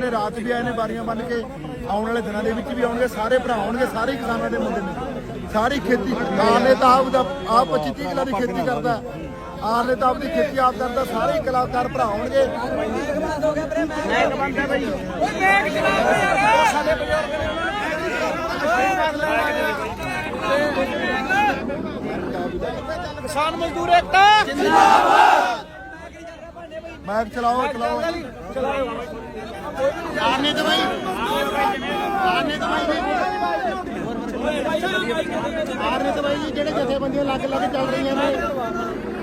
ਨੇ ਰਾਤ ਵੀ ਆਏ ਨੇ ਬਾਰੀਆਂ ਬੰਨ ਕੇ ਆਉਣ ਵਾਲੇ ਦਿਨਾਂ ਦੇ ਵਿੱਚ ਵੀ ਆਉਣਗੇ, ਸਾਰੇ ਭਰਾ ਆਉਣਗੇ, ਸਾਰੇ ਕਿਸਾਨਾਂ ਦੇ ਮੁੰਡੇ ਨੇ। ਸਾਰੀ ਖੇਤੀ ਆਲੇ ਤਾਂ ਆਪ ਦਾ, ਆਪ 25 30 ਦੀ ਖੇਤੀ ਕਰਦਾ ਆਲੇ ਤਾਂ ਆਪਦੀ ਖੇਤੀ ਆਪ ਕਰਦਾ, ਸਾਰੇ ਹੀ ਕਲਾਕਾਰ ਭਰਾ ਆਉਣਗੇ। ਕਿਸਾਨ ਮਜ਼ਦੂਰ ਏਕਤਾ। ਮਾਈਕ ਚਲਾਓ ਚਲਾਓ। ਆਨੇ ਤਾਂ ਭਾਈ ਆਨੇ ਤਾਂ ਭਾਈ ਆਨੇ ਤਾਂ ਭਾਈ ਜੀ ਜਿਹੜੇ ਜਥੇਬੰਦੀਆਂ ਲੱਗ ਲੱਗ ਚੱਲ ਰਹੀਆਂ ਨੇ।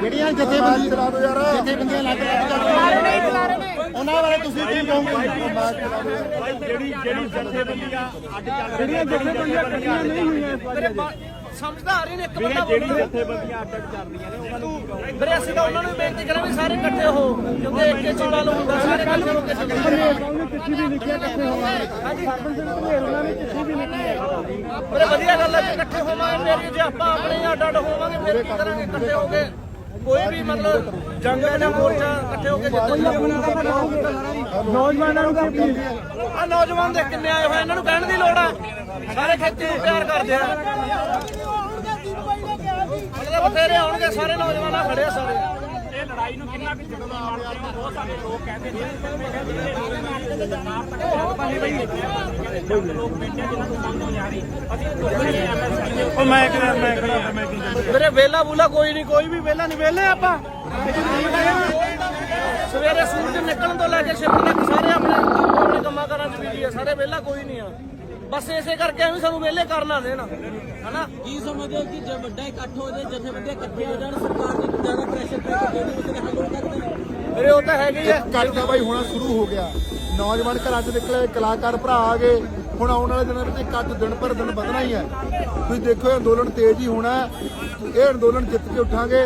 ਜਿਹੜੀਆਂ ਜਥੇਬੰਦੀਆਂ ਚਲਾ ਦਿਓ ਯਾਰ। ਜਥੇਬੰਦੀਆਂ ਲੱਗ ਲੱਗ ਚੱਲ ਰਹੀਆਂ ਨੇ। ਉਹਨਾਂ ਬਾਰੇ ਤੁਸੀਂ ਕੀ ਕਹੋਗੇ? ਜਿਹੜੀ ਜਿਹੜੀ ਜਥੇਬੰਦੀਆਂ ਅੱਡ ਚੱਲ ਜਿਹੜੀਆਂ ਜਥੇਬੰਦੀਆਂ ਇਕੱਠੀਆਂ ਨਹੀਂ ਹੋਈਆਂ ਸਮਝਦਾ ਆ ਰਹੇ ਨੇ ਇੱਕ ਬੰਦਾ ਜਿਹੜੀ ਬੋਲਦਾ। ਜਥੇਬੰਦੀਆਂ ਅੱਡ ਅੱਡ ਨੇ ਉਹਨਾਂ ਨੂੰ ਵੀਰੇ ਅਸੀਂ ਤਾਂ ਉਹਨਾਂ ਨੂੰ ਬੇਨਤੀ ਕਰਾਂਗੇ ਸਾਰੇ ਇਕੱਠੇ ਹੋ ਕਿਉਂਕਿ ਇੱਕ ਹੀ ਚੋਲਾ ਲਊਗਾ ਸਾਰੇ ਇਕੱਠੇ ਹੋ ਕੇ ਚਿੱਠੀ ਵੀ ਲਿਖਿਆ ਇਕੱਠੇ ਹੋਵਾਂਗੇ ਸਰਪੰਚ ਸਿੰਘ ਭੇਰ ਉਹਨਾਂ ਨੇ ਚਿੱਠੀ ਵੀ ਲਿਖੀ ਹੈ ਵੀਰੇ ਵਧੀਆ ਗੱਲ ਹੈ ਕਿ ਇਕੱਠੇ ਹੋਵਾਂਗੇ ਮੇਰੀ ਜੇ ਆਪਾਂ ਆਪਣੇ ਅੱਡ ਅੱਡ ਹੋਵਾਂਗੇ ਫਿਰ ਕੀ ਕਰਾਂਗੇ ਇਕੱਠੇ ਹੋ ਕੇ? ਕੋਈ ਵੀ ਮਤਲਬ ਜੰਗ ਦਾ ਮੋਰਚਾ ਇਕੱਠੇ ਹੋ ਕੇ ਜਿੱਤਾਂਗੇ ਨੌਜਵਾਨਾਂ ਨੂੰ ਕੀ ਆ ਨੌਜਵਾਨ ਦੇ ਕਿੰਨੇ ਆਏ ਹੋਏ ਇਹਨਾਂ ਨੂੰ ਕਹਿਣ ਦੀ ਲੋੜ ਆ। ਸਾਰੇ ਖੇਤੀ ਨੂੰ ਪਿਆਰ ਕਰਦੇ ਆ। ਮਤਲਬ ਬਥੇਰੇ ਆਉਣਗੇ ਸਾਰੇ ਨੌਜਵਾਨ ਖੜੇ ਆ ਸਾਰੇ। ਇਹ ਲੜਾਈ ਨੂੰ ਕਿੰਨਾ ਕੁ ਜਦੋਂ ਮੰਨਦੇ ਹੋ? ਬਹੁਤ ਸਾਰੇ ਲੋਕ ਕਹਿੰਦੇ ਨੇ ਲੋਕ ਬੈਠੇ ਜਿਨ੍ਹਾਂ ਨੂੰ ਸਮਝ ਨਹੀਂ ਆ ਰਹੀ। ਅਸੀਂ ਉਹ ਮੈਂ ਕਿਹਾ ਮੈਂ ਕਿਹਾ ਮੈਂ ਕੀ ਵੀਰੇ ਵੇਲਾ ਬੂਲਾ ਕੋਈ ਨਹੀਂ ਕੋਈ ਵੀ ਵੇਲਾ ਨਹੀਂ ਵੇਲੇ ਆਪਾਂ। ਸਵੇਰੇ ਸੂਰਜ ਨਿਕਲਣ ਤੋਂ ਲੈ ਕੇ ਸ਼ਾਮ ਤੱਕ ਸਾਰੇ ਆਪਣੇ ਆਪਣੇ ਕੰਮਾਂ ਕਾਰਾਂ 'ਚ ਬਿਜ਼ੀ ਆ ਸਾਰੇ ਵੇਲਾ ਕੋਈ ਨਹੀਂ ਆ। ਬਸ ਇਸੇ ਕਰਕੇ ਐਵੇਂ ਸਾਨੂੰ ਵੇਲੇ ਕਰਨਾ ਦੇਣਾ ਹਨਾ? ਕੀ ਸਮਝਦੇ ਹੋ ਕਿ ਜੇ ਵੱਡਾ ਇਕੱਠ ਹੋ ਜਾਏ ਜਥੇਬੰਦੀਆਂ ਇਕੱਠੇ ਹੋ ਜਾਣ ਸਰਕਾਰ ਤੇ ਜ਼ਿਆਦਾ ਪ੍ਰੈਸ਼ਰ ਪੈ ਕੇ ਦੇਣੀ ਉਸਦੇ ਹੱਲ ਹੋ ਸਕਦੇ ਨੇ ਵੀਰੇ ਉਹ ਤਾਂ ਹੈਗੇ ਹੀ ਆ। ਕੱਟ ਦਾ ਬਾਈ ਹੋਣਾ ਸ਼ੁਰੂ ਹੋ ਗਿਆ। ਨੌਜਵਾਨ ਘਰਾਂ 'ਚ ਨਿਕਲੇ ਕਲਾਕਾਰ ਭਰਾ ਆ ਗਏ। ਹੁਣ ਆਉਣ ਵਾਲੇ ਦਿਨਾਂ ਵਿੱਚ ਕੱਟ ਦਿਨ ਪਰ ਦਿਨ ਵਧਣਾ ਹੀ ਹੈ। ਤੁਸੀਂ ਦੇਖੋ ਇਹ ਅੰਦੋਲਨ ਤੇਜ਼ ਹੀ ਹੋਣਾ ਹੈ। ਇਹ ਅੰਦੋਲਨ ਜਿੱਤ ਕੇ ਉੱਠਾਂਗੇ।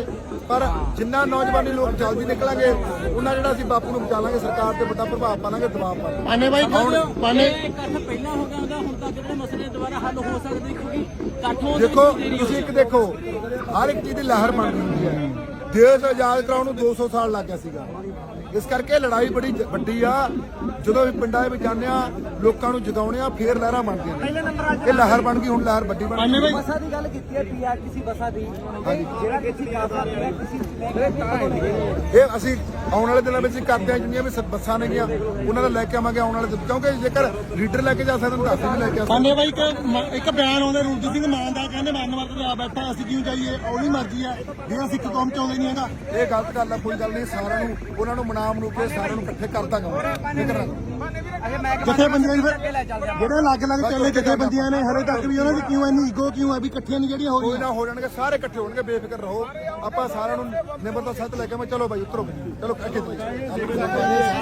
ਪਰ ਜਿੰਨਾ ਨੌਜਵਾਨੀ ਲੋਕ ਜਲਦੀ ਨਿਕਲਾਂਗੇ ਉਹਨਾਂ ਜਿਹੜਾ ਅਸੀਂ ਬਾਪੂ ਨੂੰ ਬਚਾ ਲਾਂਗੇ ਸਰਕਾਰ ਤੇ ਵੱਡਾ ਪ੍ਰਭਾਵ ਪਾਵਾਂਗੇ ਦਬਾਅ ਪਾਵਾਂਗੇ। ਪਾਣੇ ਬਾਈ ਇਕੱਠ ਪਹਿਲਾਂ ਹੋ ਗਿਆ ਹੁੰਦਾ ਹੁਣ ਤੱਕ ਜਿਹੜੇ ਮਸਲੇ ਦੁਬਾਰਾ ਹੱਲ ਹੋ ਸਕਦੇ ਕਿਉਂਕਿ ਇਕੱਠ ਦੇਖੋ ਤੁਸੀਂ ਇੱਕ ਦੇਖੋ ਹਰ ਇੱਕ ਚੀਜ਼ ਦੀ ਲਹਿਰ ਬਣਦੀ ਹੁੰਦੀ ਹੈ। ਦੇਸ਼ ਆਜ਼ਾਦ ਕਰਾਉਣ ਨੂੰ 200 ਸਾਲ ਲੱਗ ਗਿਆ ਸੀਗਾ। ਇਸ ਕਰਕੇ ਲੜਾਈ ਬੜੀ ਵੱਡੀ ਆ। ਜਦੋਂ ਵੀ ਪਿੰਡਾਂ ਦੇ ਵਿੱਚ ਜਾਂਦੇ ਆ ਲੋਕਾਂ ਨੂੰ ਜਗਾਉਣੇ ਆ ਫੇਰ ਲਹਿਰਾਂ ਬਣਦੀਆਂ ਨੇ। ਇਹ ਲਹਿਰ ਬਣ ਗਈ ਹੁਣ ਲਹਿਰ ਵੱਡੀ ਬਣ ਗਈ। ਬੱਸਾਂ ਦੀ ਗੱਲ ਕੀਤੀ ਹੈ ਪੀਆਰਟੀਸੀ ਬੱਸਾਂ ਦੀ। ਜਿਹੜਾ ਕਿਸੇ ਕਾਫਲਾ ਪੀਆਰਟੀਸੀ ਇਹ ਅਸੀਂ ਆਉਣ ਵਾਲੇ ਦਿਨਾਂ ਵਿੱਚ ਕਰਦੇ ਆ ਜਿੰਨੀਆਂ ਵੀ ਸ- ਬੱਸਾਂ ਨੇਗੀਆਂ ਉਹਨਾਂ ਦਾ ਲੈ ਕੇ ਆਵਾਂਗੇ ਆਉਣ ਵਾਲੇ ਦਿਨ। ਕਿਉਂਕਿ ਜੇਕਰ ਲੀਡਰ ਲੈ ਕੇ ਜਾ ਸਕਦੇ ਤਾਂ ਅਸੀਂ ਵੀ ਲੈ ਕੇ ਆ ਸਕਦੇ। ਬਾਈ ਇੱਕ ਮ- ਇੱਕ ਬਿਆਨ ਆਉਂਦਾ ਰੂਪ ਸਿੰਘ ਮਾਨ ਦਾ ਕਹਿੰਦੇ ਮਰਨ ਵਰਤ ਤੇ ਆ ਬੈਠਾ ਅਸੀਂ ਕਿਉਂ ਜਾਈਏ ਉਹਦੀ ਮਰਜ਼ੀ ਆ। ਜਿਹੜਾ ਸਿੱਖ ਕੌਮ ਚਾਹੁੰਦੇ ਨਹੀਂ ਹੈਗਾ। ਇਹ ਗਲਤ ਗੱਲ ਆ ਕੋਈ ਗੱਲ ਨਹੀਂ ਸਾਰਿਆਂ ਨੂੰ ਉਹਨਾਂ ਨੂੰ ਮਨਾਮ ਨੂੰ ਕੇ ਸਾਰਿਆਂ ਨੂੰ ਇਕੱਠੇ ਕਰਦਾ ਗਾ। ਜਥੇਬੰਦੀਆਂ ਦੀ ਫਿਰ ਜਿਹੜੇ ਅਲੱਗ ਅਲੱਗ ਚੱਲੇ ਜਥੇਬੰਦੀਆਂ ਨੇ ਹਰੇ ਤੱਕ ਵੀ ਉਹਨਾਂ ਦੀ ਕਿਉਂ ਇੰਨੀ ਈਗੋ ਕਿਉਂ ਹੈ ਵੀ ਇਕੱਠੀਆਂ ਨਹੀਂ ਜਿਹੜੀਆਂ ਹੋ ਕੋਈ ਰਹੀਆਂ? ਨਾ ਹੋ ਜਾਣਗੇ ਸਾਰੇ ਇਕੱਠੇ ਹੋਣਗੇ ਬੇਫਿਕਰ ਰਹੋ। ਆਪਾਂ ਸਾਰਿਆਂ ਨੂੰ ਨਿਮਰਤਾ ਸੱਤ ਲੈ ਕੇ ਮੈਂ ਚਲੋ ਬਾਈ ਉਤਰੋ ਚਲੋ ਹੈ